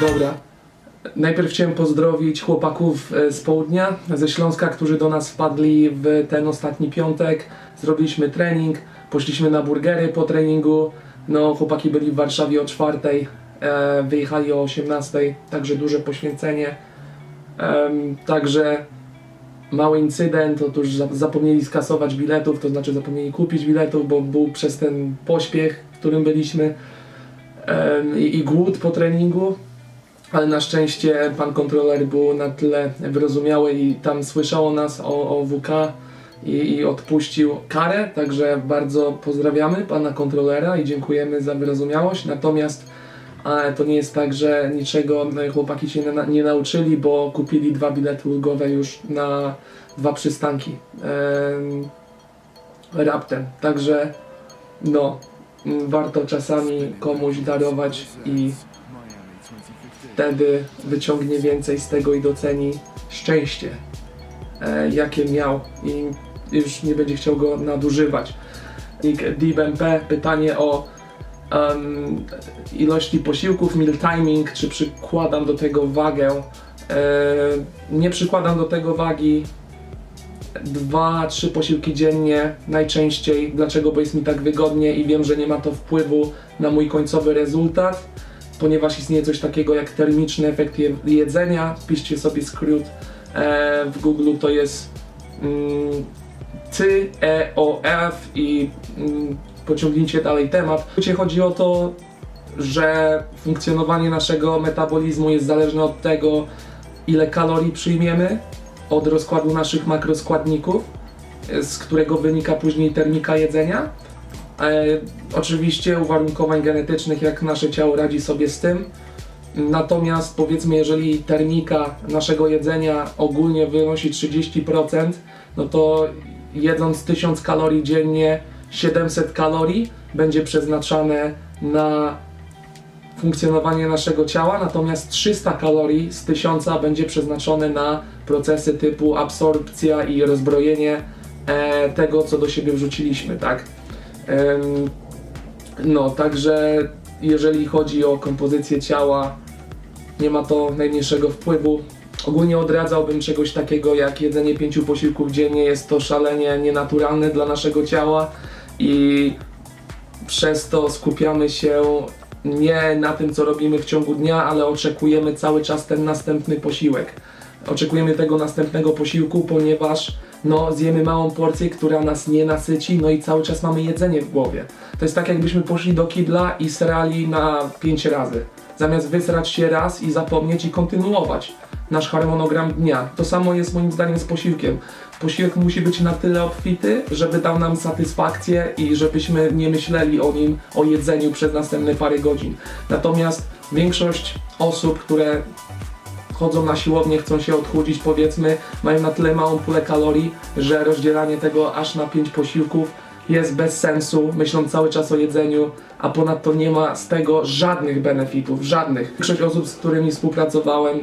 Dobra. Najpierw chciałem pozdrowić chłopaków e, z południa, ze Śląska, którzy do nas wpadli w ten ostatni piątek. Zrobiliśmy trening, poszliśmy na burgery po treningu. No, chłopaki byli w Warszawie o czwartej, e, wyjechali o 18, także duże poświęcenie. Także mały incydent, otóż za- zapomnieli skasować biletów, to znaczy zapomnieli kupić biletów, bo był przez ten pośpiech, w którym byliśmy i, i głód po treningu, ale na szczęście pan kontroler był na tyle wyrozumiały i tam słyszało nas o, o WK i, i odpuścił karę, także bardzo pozdrawiamy pana kontrolera i dziękujemy za wyrozumiałość, natomiast a to nie jest tak, że niczego chłopaki się na- nie nauczyli, bo kupili dwa bilety ulgowe już na dwa przystanki em, raptem, także no, warto czasami komuś darować i wtedy wyciągnie więcej z tego i doceni szczęście, e, jakie miał i już nie będzie chciał go nadużywać. DBMP, pytanie o em, ilości posiłków, meal timing, czy przykładam do tego wagę. E, nie przykładam do tego wagi. Dwa, trzy posiłki dziennie najczęściej. Dlaczego? Bo jest mi tak wygodnie i wiem, że nie ma to wpływu na mój końcowy rezultat, ponieważ istnieje coś takiego jak termiczny efekt je- jedzenia. Wpiszcie sobie skrót e, w Google, to jest mm, ty, e, o, f i mm, pociągnijcie dalej temat. Chodzi o to, że funkcjonowanie naszego metabolizmu jest zależne od tego, ile kalorii przyjmiemy, od rozkładu naszych makroskładników, e, z którego wynika później termika jedzenia. E, oczywiście uwarunkowań genetycznych, jak nasze ciało radzi sobie z tym. Natomiast powiedzmy, jeżeli termika naszego jedzenia ogólnie wynosi 30%, no to jedząc 1000 kalorii dziennie, 700 kalorii będzie przeznaczane na funkcjonowanie naszego ciała, natomiast 300 kalorii z 1000 będzie przeznaczone na procesy typu absorpcja i rozbrojenie e, tego, co do siebie wrzuciliśmy, tak? No, także jeżeli chodzi o kompozycję ciała, nie ma to najmniejszego wpływu. Ogólnie odradzałbym czegoś takiego jak jedzenie pięciu posiłków dziennie. Jest to szalenie nienaturalne dla naszego ciała i przez to skupiamy się nie na tym, co robimy w ciągu dnia, ale oczekujemy cały czas ten następny posiłek. Oczekujemy tego następnego posiłku, ponieważ no, zjemy małą porcję, która nas nie nasyci, no i cały czas mamy jedzenie w głowie. To jest tak, jakbyśmy poszli do kibla i srali na 5 razy. Zamiast wysrać się raz i zapomnieć i kontynuować nasz harmonogram dnia. To samo jest moim zdaniem z posiłkiem. Posiłek musi być na tyle obfity, żeby dał nam satysfakcję i żebyśmy nie myśleli o nim, o jedzeniu przez następne parę godzin. Natomiast większość osób, które chodzą na siłownię, chcą się odchudzić, powiedzmy, mają na tyle małą pulę kalorii, że rozdzielanie tego aż na 5 posiłków jest bez sensu, myślą cały czas o jedzeniu, a ponadto nie ma z tego żadnych benefitów, żadnych. Większość osób, z którymi współpracowałem,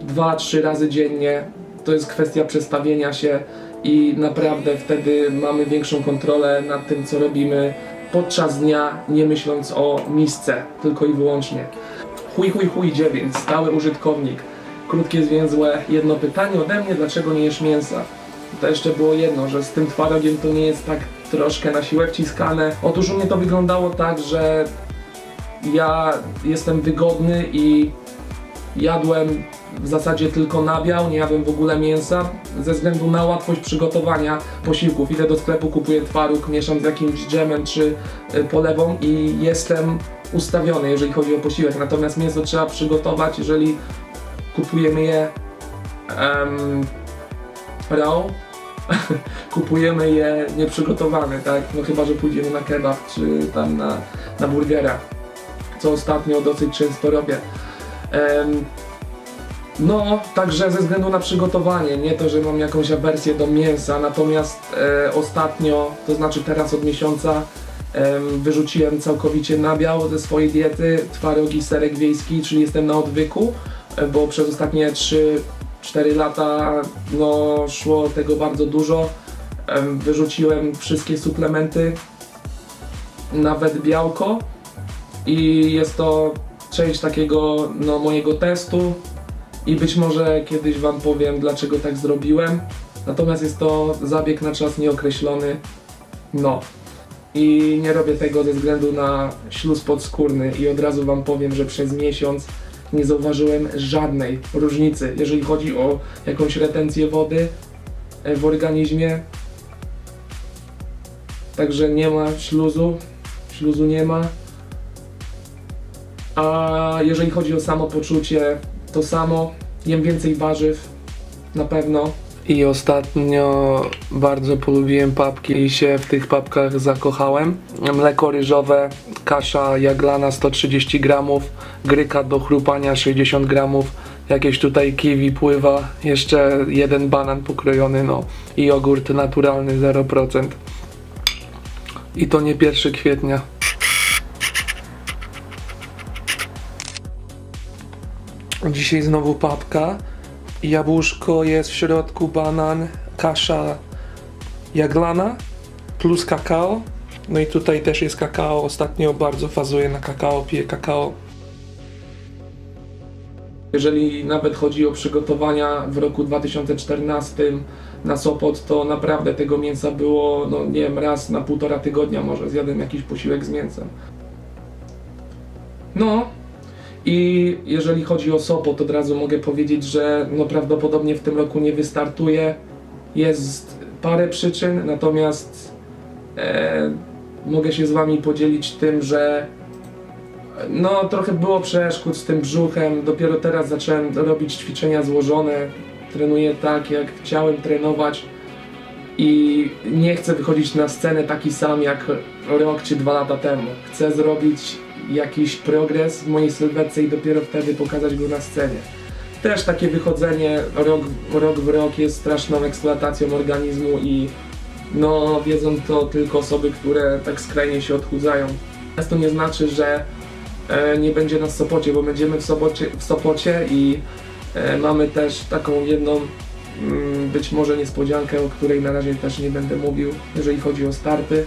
dwa, trzy razy dziennie, to jest kwestia przestawienia się i naprawdę wtedy mamy większą kontrolę nad tym, co robimy podczas dnia, nie myśląc o misce, tylko i wyłącznie. Chuj, chuj, chuj 9, stały użytkownik. Krótkie, zwięzłe, jedno pytanie ode mnie, dlaczego nie jesz mięsa? To jeszcze było jedno, że z tym twarogiem to nie jest tak troszkę na siłę wciskane. Otóż u mnie to wyglądało tak, że ja jestem wygodny i jadłem w zasadzie tylko nabiał, nie jadłem w ogóle mięsa ze względu na łatwość przygotowania posiłków. Idę do sklepu, kupuję twaróg, mieszam z jakimś dżemem czy y, polewą i jestem ustawiony, jeżeli chodzi o posiłek. Natomiast mięso trzeba przygotować, jeżeli kupujemy je um, raw, kupujemy je nieprzygotowane, tak? No chyba, że pójdziemy na kebab czy tam na, na burgera, co ostatnio dosyć często robię. Em, no, także ze względu na przygotowanie, nie to, że mam jakąś awersję do mięsa, natomiast e, ostatnio, to znaczy teraz od miesiąca, wyrzuciłem całkowicie nabiał ze swojej diety, twarogi, serek wiejski, czyli jestem na odwyku, e, bo przez ostatnie 3-4 lata no, szło tego bardzo dużo. Em, wyrzuciłem wszystkie suplementy, nawet białko i jest to część takiego no, mojego testu i być może kiedyś Wam powiem, dlaczego tak zrobiłem. Natomiast jest to zabieg na czas nieokreślony. No. I nie robię tego ze względu na śluz podskórny i od razu Wam powiem, że przez miesiąc nie zauważyłem żadnej różnicy, jeżeli chodzi o jakąś retencję wody e, w organizmie. Także nie ma śluzu, śluzu nie ma. A jeżeli chodzi o samopoczucie, to samo. Jem więcej warzyw, na pewno. I ostatnio bardzo polubiłem papki i się w tych papkach zakochałem. Mleko ryżowe, kasza jaglana 130 gramów, gryka do chrupania 60 gramów, jakieś tutaj kiwi pływa, jeszcze jeden banan pokrojony, no i jogurt naturalny 0%. I to nie 1 kwietnia. Dzisiaj znowu papka. Jabłuszko jest w środku, banan, kasza jaglana plus kakao. No i tutaj też jest kakao. Ostatnio bardzo fazuję na kakao, piję kakao. Jeżeli nawet chodzi o przygotowania w roku 2014 na Sopot, to naprawdę tego mięsa było, no nie wiem, raz na półtora tygodnia może zjadłem jakiś posiłek z mięsem. No, i jeżeli chodzi o Sopot, od razu mogę powiedzieć, że no prawdopodobnie w tym roku nie wystartuje. Jest parę przyczyn, natomiast e, mogę się z Wami podzielić tym, że no trochę było przeszkód z tym brzuchem. Dopiero teraz zacząłem robić ćwiczenia złożone. Trenuję tak, jak chciałem trenować i nie chcę wychodzić na scenę taki sam jak rok czy dwa lata temu. Chcę zrobić jakiś progres w mojej sylwetce i dopiero wtedy pokazać go na scenie. Też takie wychodzenie rok, rok w rok jest straszną eksploatacją organizmu i no wiedzą to tylko osoby, które tak skrajnie się odchudzają. To nie znaczy, że e, nie będzie nas w Sopocie, bo będziemy w Sopocie, w Sopocie i e, mamy też taką jedną mm, być może niespodziankę, o której na razie też nie będę mówił, jeżeli chodzi o starty.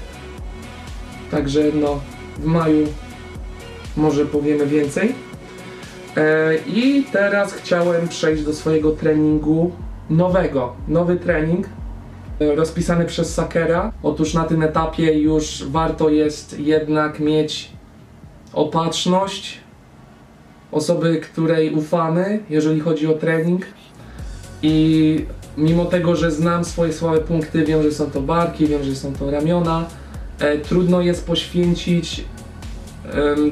Także no, w maju może powiemy więcej. E, I teraz chciałem przejść do swojego treningu nowego. Nowy trening e, rozpisany przez Sakera. Otóż na tym etapie już warto jest jednak mieć opatrzność osoby, której ufamy, jeżeli chodzi o trening. I mimo tego, że znam swoje słabe punkty, wiem, że są to barki, wiem, że są to ramiona, e, trudno jest poświęcić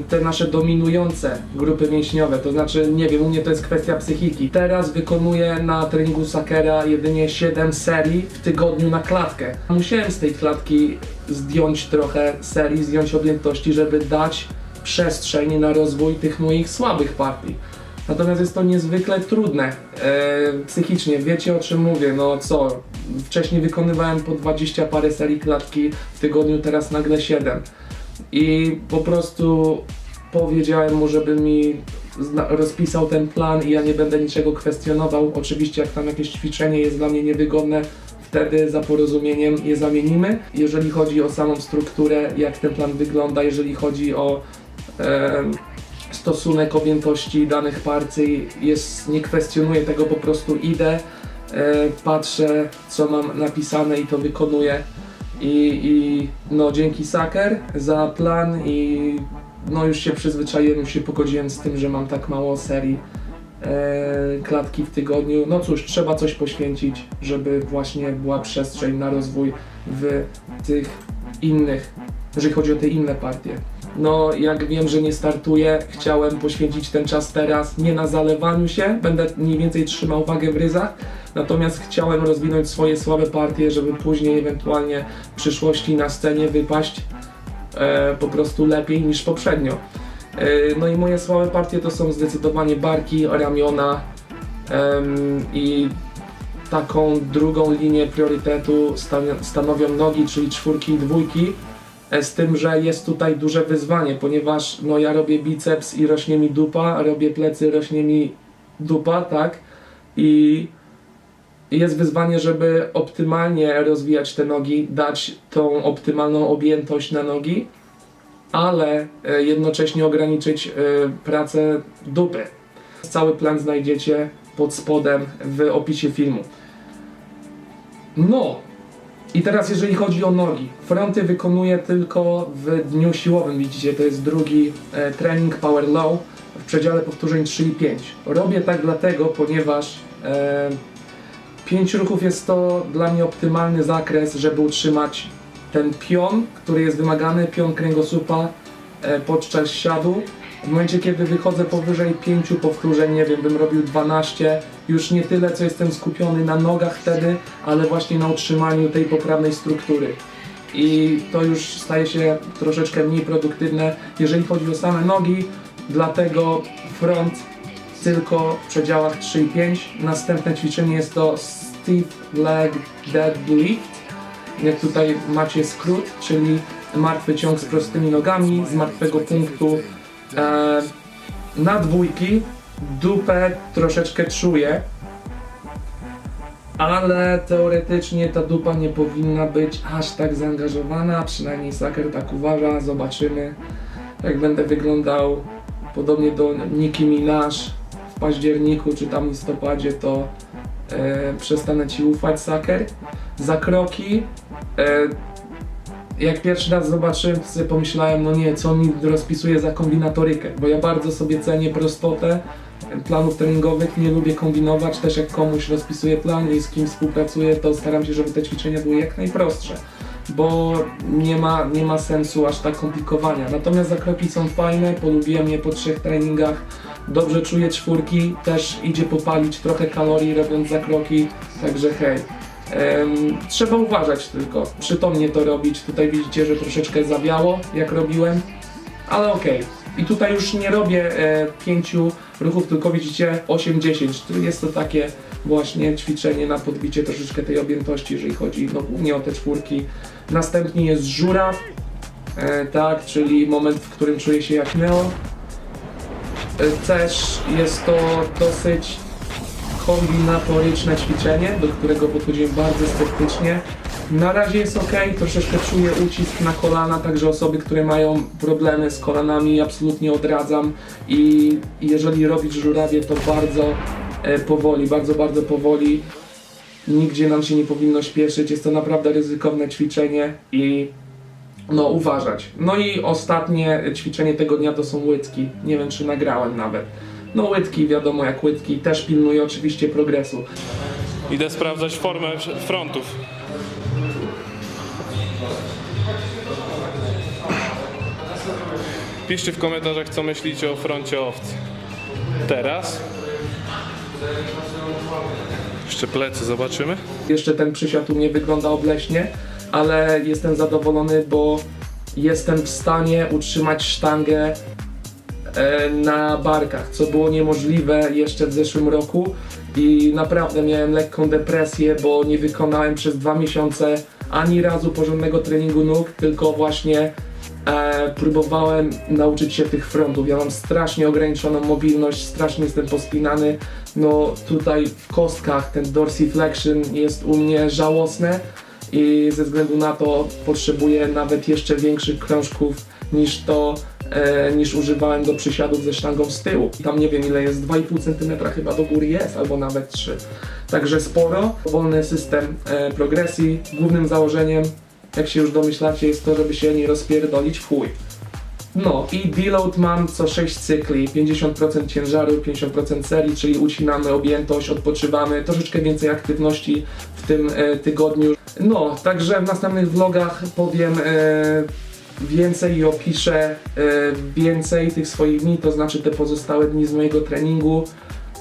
te nasze dominujące grupy mięśniowe, to znaczy, nie wiem, u mnie to jest kwestia psychiki. Teraz wykonuję na treningu Sakera jedynie 7 serii w tygodniu na klatkę. Musiałem z tej klatki zdjąć trochę serii, zdjąć objętości, żeby dać przestrzeń na rozwój tych moich słabych partii. Natomiast jest to niezwykle trudne psychicznie. Wiecie o czym mówię? No co? Wcześniej wykonywałem po 20 parę serii klatki w tygodniu, teraz nagle 7. I po prostu powiedziałem mu, żeby mi rozpisał ten plan i ja nie będę niczego kwestionował. Oczywiście, jak tam jakieś ćwiczenie jest dla mnie niewygodne, wtedy za porozumieniem je zamienimy. Jeżeli chodzi o samą strukturę, jak ten plan wygląda, jeżeli chodzi o em, stosunek objętości danych partii, jest, nie kwestionuję tego, po prostu idę, e, patrzę, co mam napisane i to wykonuję. I, i no dzięki Saker za plan i no już się przyzwyczaiłem, już się pogodziłem z tym, że mam tak mało serii e, klatki w tygodniu. No cóż, trzeba coś poświęcić, żeby właśnie była przestrzeń na rozwój w tych innych, jeżeli chodzi o te inne partie. No, jak wiem, że nie startuję, chciałem poświęcić ten czas teraz nie na zalewaniu się, będę mniej więcej trzymał wagę w ryzach, natomiast chciałem rozwinąć swoje słabe partie, żeby później ewentualnie w przyszłości na scenie wypaść e, po prostu lepiej niż poprzednio. E, no i moje słabe partie to są zdecydowanie barki, ramiona em, i taką drugą linię priorytetu stan- stanowią nogi, czyli czwórki i dwójki. E, Z tym, że jest tutaj duże wyzwanie, ponieważ no ja robię biceps i rośnie mi dupa, robię plecy, rośnie mi dupa, tak? I jest wyzwanie, żeby optymalnie rozwijać te nogi, dać tą optymalną objętość na nogi. ale e, jednocześnie ograniczyć e, pracę dupy. Cały plan znajdziecie pod spodem w opisie filmu. No, i teraz jeżeli chodzi o nogi. Fronty wykonuję tylko w dniu siłowym, widzicie, to jest drugi e, trening Power Low w przedziale powtórzeń 3 i 5. Robię tak dlatego, ponieważ e, 5 ruchów jest to dla mnie optymalny zakres, żeby utrzymać ten pion, który jest wymagany, pion kręgosłupa e, podczas siadu. W momencie, kiedy wychodzę powyżej 5 powtórzeń, nie wiem, bym robił 12, już nie tyle, co jestem skupiony na nogach wtedy, ale właśnie na utrzymaniu tej poprawnej struktury. I to już staje się troszeczkę mniej produktywne, jeżeli chodzi o same nogi, dlatego front tylko w przedziałach 3 i 5. Następne ćwiczenie jest to Stiff Leg Deadlift. Jak tutaj macie skrót, czyli martwy ciąg z prostymi nogami z martwego punktu e, na dwójki. Dupę troszeczkę czuję, ale teoretycznie ta dupa nie powinna być aż tak zaangażowana, przynajmniej Saker tak uważa, zobaczymy jak będę wyglądał podobnie do Nicki Minaj w październiku czy tam listopadzie to e, przestanę Ci ufać Saker. Za kroki e, jak pierwszy raz zobaczyłem, pomyślałem, no nie, co mi rozpisuje za kombinatorykę, bo ja bardzo sobie cenię prostotę planów treningowych, nie lubię kombinować, też jak komuś rozpisuję plan i z kim współpracuję, to staram się, żeby te ćwiczenia były jak najprostsze, bo nie ma, nie ma sensu aż tak komplikowania. Natomiast zakroki są fajne, polubiłem je po trzech treningach, dobrze czuję czwórki, też idzie popalić trochę kalorii robiąc zakroki, także hej. Em, trzeba uważać tylko, przytomnie to robić. Tutaj widzicie, że troszeczkę zawiało, jak robiłem, ale okej. I tutaj już nie robię e, pięciu ruchów, tylko widzicie 8-10, czyli jest to takie właśnie ćwiczenie na podbicie troszeczkę tej objętości, jeżeli chodzi no, głównie o te czwórki. Następnie jest żuraw, e, tak, czyli moment, w którym czuję się jak Neo. E, też jest to dosyć kombinatoryczne ćwiczenie, do którego podchodziłem bardzo sceptycznie. Na razie jest ok, troszeczkę czuję ucisk na kolana, także osoby, które mają problemy z kolanami absolutnie odradzam i jeżeli robić żurawie to bardzo e, powoli, bardzo, bardzo powoli. Nigdzie nam się nie powinno śpieszyć, jest to naprawdę ryzykowne ćwiczenie i no uważać. No i ostatnie ćwiczenie tego dnia to są łydki. Nie wiem czy nagrałem nawet. No łydki, wiadomo jak łydki, też pilnuję oczywiście progresu. Idę sprawdzać formę frontów. Piszcie w komentarzach, co myślicie o froncie owcy. Teraz. Jeszcze plecy zobaczymy. Jeszcze ten przysiad u mnie wygląda obleśnie, ale jestem zadowolony, bo jestem w stanie utrzymać sztangę e, na barkach, co było niemożliwe jeszcze w zeszłym roku i naprawdę miałem lekką depresję, bo nie wykonałem przez dwa miesiące ani razu porządnego treningu nóg, tylko właśnie e, próbowałem nauczyć się tych frontów. Ja mam strasznie ograniczoną mobilność, strasznie jestem pospinany. No tutaj w kostkach ten dorsiflexion jest u mnie żałosne i ze względu na to potrzebuję nawet jeszcze większych krążków niż to, e, niż używałem do przysiadów ze sztangą z tyłu. Tam nie wiem ile jest, 2,5 cm chyba do góry jest, albo nawet 3. Także sporo. Wolny system e, progresji. Głównym założeniem, jak się już domyślacie, jest to, żeby się nie rozpierdolić w chuj. No i deload mam co 6 cykli, 50% ciężaru, 50% serii, czyli ucinamy objętość, odpoczywamy, troszeczkę więcej aktywności w tym e, tygodniu. No, także w następnych vlogach powiem e, więcej i opiszę e, więcej tych swoich dni, to znaczy te pozostałe dni z mojego treningu.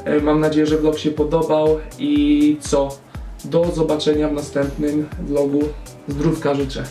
E, mam nadzieję, że vlog się podobał i co? Do zobaczenia w następnym vlogu. Zdrówka życzę.